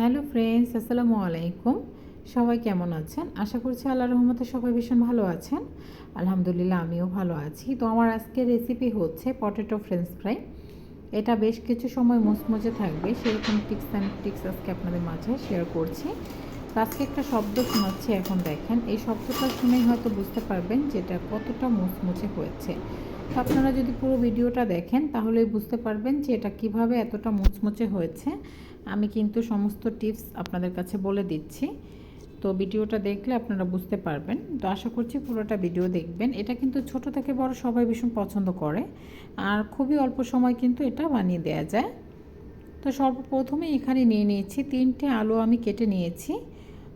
Hello friends, আসসালামু আলাইকুম। সবাই কেমন আছেন? আশা করছি আল্লাহ রহমতে সবাই ভীষণ ভালো আছেন। আলহামদুলিল্লাহ, আমিও ভালো আছি। তো আমার আজকের রেসিপি হচ্ছে পটেটো ফ্রেঞ্চ ফ্রাই এটা বেশ কিছু সময় মুচমুচে থাকবে। সেরকম টিক্স অ্যান্ড টিক্স আজকে আপনাদের মাঝে শেয়ার করছি। তো আজকে একটা শব্দ শোনাচ্ছি এখন দেখেন। এই শব্দটা শুনেই হয়তো বুঝতে পারবেন যে এটা কতটা মুচমুচে হয়েছে। তো আপনারা যদি পুরো ভিডিওটা দেখেন তাহলে বুঝতে পারবেন যে এটা কীভাবে এতটা মুচমুচে হয়েছে। আমি কিন্তু সমস্ত টিপস আপনাদের কাছে বলে দিচ্ছি। তো ভিডিওটা দেখলে আপনারা বুঝতে পারবেন। তো আশা করছি পুরোটা ভিডিও দেখবেন। এটা কিন্তু ছোট থেকে বড় সবাই ভীষণ পছন্দ করে। আর খুবই অল্প সময় কিন্তু এটা বানিয়ে দেওয়া যায়। তো সর্বপ্রথমে এখানে নিয়ে নিয়েছি তিনটে আলু আমি কেটে নিয়েছি।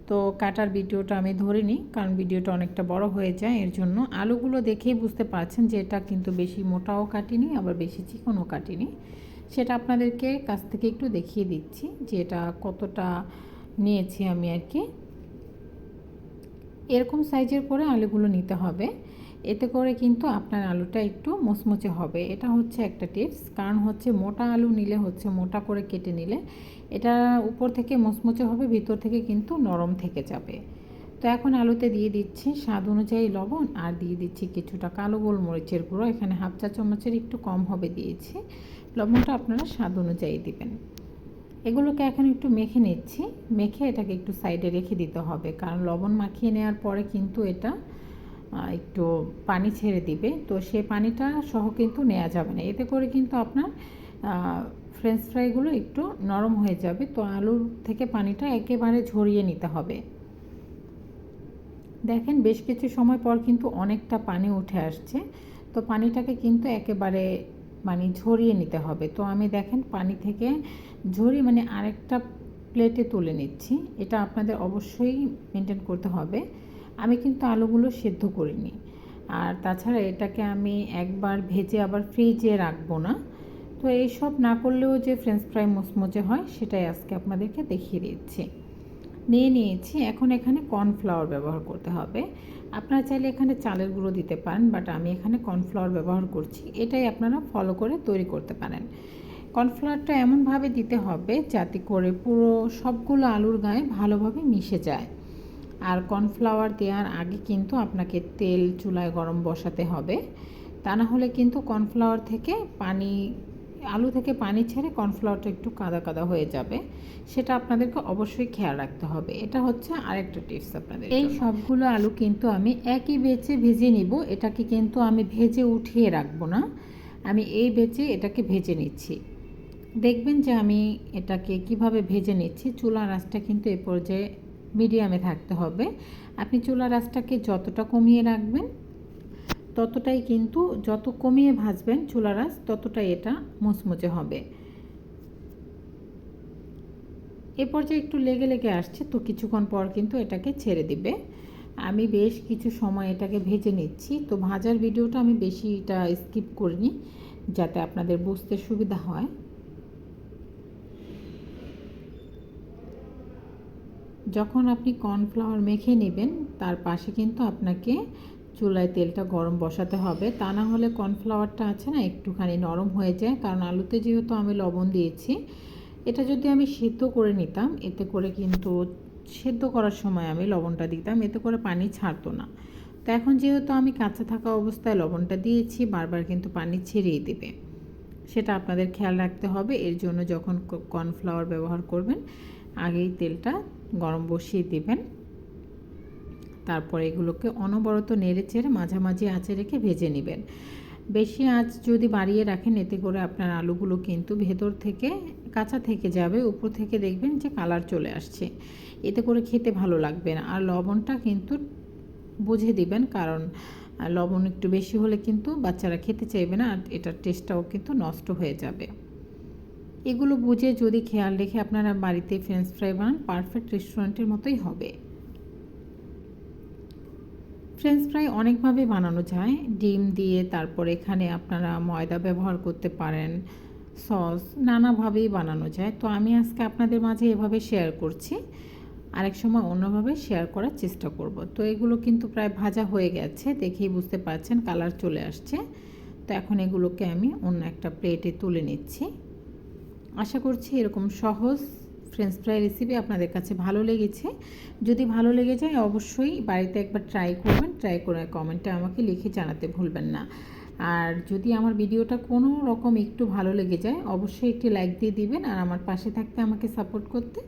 তো কাটার ভিডিওটা আমি ধরে নিই কারণ ভিডিওটা অনেকটা বড় হয়ে যায়। এর জন্য আলুগুলো দেখেই বুঝতে পারছেন যে এটা কিন্তু বেশি মোটাও কাটিনি, আবার বেশি চিকনও কাটিনি। সেটা আপনাদেরকে কাছ থেকে একটু দেখিয়ে দিচ্ছি যে এটা কতটা নিয়েছি আমি আর কি। এরকম সাইজের করে আলুগুলো নিতে হবে। এতে করে কিন্তু আপনার আলুটা একটু মুচমুচে হবে। এটা হচ্ছে একটা টিপস, কারণ হচ্ছে মোটা আলু নিলে হচ্ছে মোটা করে কেটে নিলে এটা উপর থেকে মুচমুচে হবে, ভিতর থেকে কিন্তু নরম থেকে যাবে। তো এখন আলুতে দিয়ে দিচ্ছি স্বাদ অনুযায়ী লবণ আর দিয়ে দিচ্ছি কিছুটা কালো গোলমরিচের গুঁড়ো। এখানে হাফ চা চামচের একটু কম হবে দিয়েছি। লবণটা আপনারা স্বাদ অনুযায়ী দিবেন। এগুলোকে এখন একটু মেখে নিচ্ছি। মেখে এটাকে একটু সাইডে রেখে দিতে হবে, কারণ লবণ মাখিয়ে নেওয়ার পরে কিন্তু এটা একটু পানি ছেড়ে দিবে। তো সে পানিটা সহ কিন্তু নেওয়া যাবে না। এতে করে কিন্তু আপনার ফ্রেঞ্চ ফ্রাইগুলো একটু নরম হয়ে যাবে। তো আলুর থেকে পানিটা একেবারে ঝরিয়ে নিতে হবে। দেখেন, বেশ কিছু সময় পর কিন্তু অনেকটা পানি উঠে আসছে। তো পানিটাকে কিন্তু একেবারে মানে ঝরিয়ে নিতে হবে। তো আমি দেখেন পানি থেকে ঝরিয়ে মানে আরেকটা প্লেটে তুলে নিচ্ছি। এটা আপনাদের অবশ্যই মেনটেন করতে হবে। আমি কিন্তু আলুগুলো সেদ্ধ করিনি। আর তাছাড়া এটাকে আমি একবার ভেজে আবার ফ্রিজে রাখব না। তো এইসব না করলেও যে ফ্রেঞ্চ ফ্রাই মুচমুচে হয়, সেটাই আজকে আপনাদেরকে দেখিয়ে দিচ্ছি। নিয়ে নিয়েছি। এখন এখানে কর্নফ্লাওয়ার ব্যবহার করতে হবে। আপনারা চাইলে এখানে চালের গুঁড়ো দিতে পারেন, বাট আমি এখানে কর্নফ্লাওয়ার ব্যবহার করছি। এটাই আপনারা ফলো করে তৈরি করতে পারেন। কর্নফ্লাওয়ারটা এমনভাবে দিতে হবে যাতে করে পুরো সবগুলো আলুর গায়ে ভালোভাবে মিশে যায়। আর কর্নফ্লাওয়ার দেওয়ার আগে কিন্তু আপনাকে তেল চুলায় গরম বসাতে হবে। তা না হলে কিন্তু কর্নফ্লাওয়ার থেকে পানি আলু থেকে পানি ছেড়ে কর্নফ্লাওয়ারটা একটু কাদা কাদা হয়ে যাবে সেটা আপনাদেরকে অবশ্যই খেয়াল রাখতে হবে। এটা হচ্ছে আরেকটা টিপস আপনাদের এই সবগুলো আলু কিন্তু আমি একই বেচে ভেজে নিব এটাকে কিন্তু আমি ভেজে উঠিয়ে রাখব না। আমি এই বেচে এটাকে ভেজে নিচ্ছি। দেখবেন যে আমি এটাকে কীভাবে ভেজে নিচ্ছি চুলা রাসটা কিন্তু এ পর্যায়ে মিডিয়ামে থাকতে হবে। আপনি চুলা রাসটাকে যতটা কমিয়ে রাখবেন ততটাই কিন্তু যত কমিয়ে ভাজবেন চুলা রাস, ততটাই এটা মুচমুচে হবে। এ পর্যায়ে একটু লেগে লেগে আসছে, তো কিছুক্ষণ পর কিন্তু এটাকে ছেড়ে দিবে। আমি বেশ কিছু সময় এটাকে ভেজে নিচ্ছি, তো ভাজার ভিডিওটা আমি বেশি এটা স্কিপ করিনি, যাতে আপনাদের বুঝতে সুবিধা হয়। যখন আপনি কর্নফ্লাওয়ার মেখে নেবেন, তার পাশে কিন্তু আপনাকে চুলায় তেলটা গরম বসাতে হবে। তা না হলে কর্নফ্লাওয়ারটা আছে না, একটুখানি নরম হয়ে যায়। কারণ আলুতে যেহেতু আমি লবণ দিয়েছি, এটা যদি আমি সিদ্ধ করে নিতাম, এতে করে কিন্তু সেদ্ধ করার সময় আমি লবণটা দিতাম, এতে করে পানি ছাড়তো না। তো এখন যেহেতু আমি কাঁচা থাকা অবস্থায় লবণটা দিয়েছি, বারবার কিন্তু পানি ছেড়িয়ে দেবে। সেটা আপনাদের খেয়াল রাখতে হবে। এর জন্য যখন কর্নফ্লাওয়ার ব্যবহার করবেন, আগেই তেলটা গরম বসিয়ে দেবেন। তারপর এগুলোকে অনবরত নেড়ে চেড়ে মাঝামাঝি আঁচে রেখে ভেজে নেবেন। বেশি আঁচ যদি বাড়িয়ে রাখেন, এতে করে আপনার আলুগুলো কিন্তু ভেতর থেকে, কাঁচা থেকে যাবে। উপর থেকে দেখবেন যে কালার চলে আসছে। এতে করে খেতে ভালো লাগবে না। আর লবণটা কিন্তু বুঝে দিবেন, কারণ লবণ একটু বেশি হলে কিন্তু বাচ্চারা খেতে চাইবে না, আর এটার টেস্টটাও কিন্তু নষ্ট হয়ে যাবে। এগুলো বুঝে যদি খেয়াল রেখে আপনারা বাড়িতে ফ্রেঞ্চ ফ্রাই বানান পারফেক্ট রেস্টুরেন্টের মতোই হবে। ফ্রেঞ্চ ফ্রাই অনেকভাবে বানানো যায়। ডিম দিয়ে তারপর এখানে আপনারা ময়দা ব্যবহার করতে পারেন, সস, নানাভাবেই বানানো যায়। তো আমি আজকে আপনাদের মাঝে এভাবে শেয়ার করছি। আরেক সময় অন্যভাবে শেয়ার করার চেষ্টা করব। তো এগুলো কিন্তু প্রায় ভাজা হয়ে গেছে, দেখেই বুঝতে পারছেন কালার চলে আসছে। তো এখন এগুলোকে আমি অন্য একটা প্লেটে তুলে নিচ্ছি। আশা করছি এরকম সহজ ফ্রেঞ্চ ফ্রাই রেসিপি আপনাদের কাছে ভালো লেগেছে। যদি ভালো লেগে যায়, অবশ্যই বাড়িতে একবার ট্রাই করবেন ট্রাই করে কমেন্টে আমাকে লিখে জানাতে ভুলবেন না। আর যদি আমার ভিডিওটা কোনো রকম একটু ভালো লেগে যায়, অবশ্যই একটি লাইক দিয়ে দিবেন আর আমার পাশে থাকতে আমাকে সাপোর্ট করতে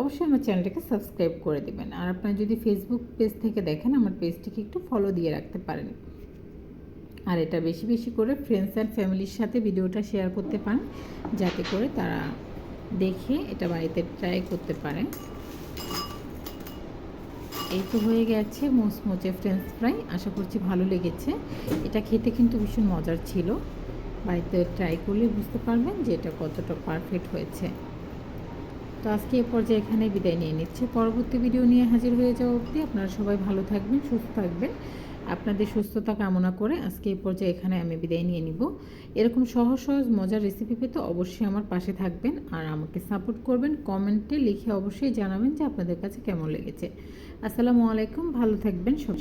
অবশ্যই আমার চ্যানেলটাকে সাবস্ক্রাইব করে দিবেন। আর আপনারা যদি ফেসবুক পেজ থেকে দেখেন, আমার পেজটিকে একটু ফলো দিয়ে রাখতে পারেন। আর এটা বেশি বেশি করে ফ্রেন্ডস অ্যান্ড ফ্যামিলির সাথে ভিডিওটা শেয়ার করতে পারেন, যাতে করে তারা দেখে এটা বাড়িতে ট্রাই করতে পারেন। এই তো হয়ে গেছে মোচমোচে ফ্রেঞ্চ ফ্রাই আশা করছি ভালো লেগেছে। এটা খেতে কিন্তু ভীষণ মজার ছিল। বাড়িতে ট্রাই করলে বুঝতে পারবেন যে এটা কতটা পারফেক্ট হয়েছে। তো আজকে এ পর্যায়ে এখানে বিদায় নিয়ে নিচ্ছে। পরবর্তী ভিডিও নিয়ে হাজির হয়ে যাওয়া অবধি আপনারা সবাই ভালো থাকবেন, সুস্থ থাকবেন। আপনাদের সুস্থতা কামনা করে আজকে এই পর্যায়ে এখানে আমি বিদায় নিয়ে নিব। এরকম সহজ সহজ মজার রেসিপি পেতে অবশ্যই আমার পাশে থাকবেন আর আমাকে সাপোর্ট করবেন কমেন্টে লিখে অবশ্যই জানাবেন যে আপনাদের কাছে কেমন লেগেছে। আসসালামু আলাইকুম, ভালো থাকবেন সব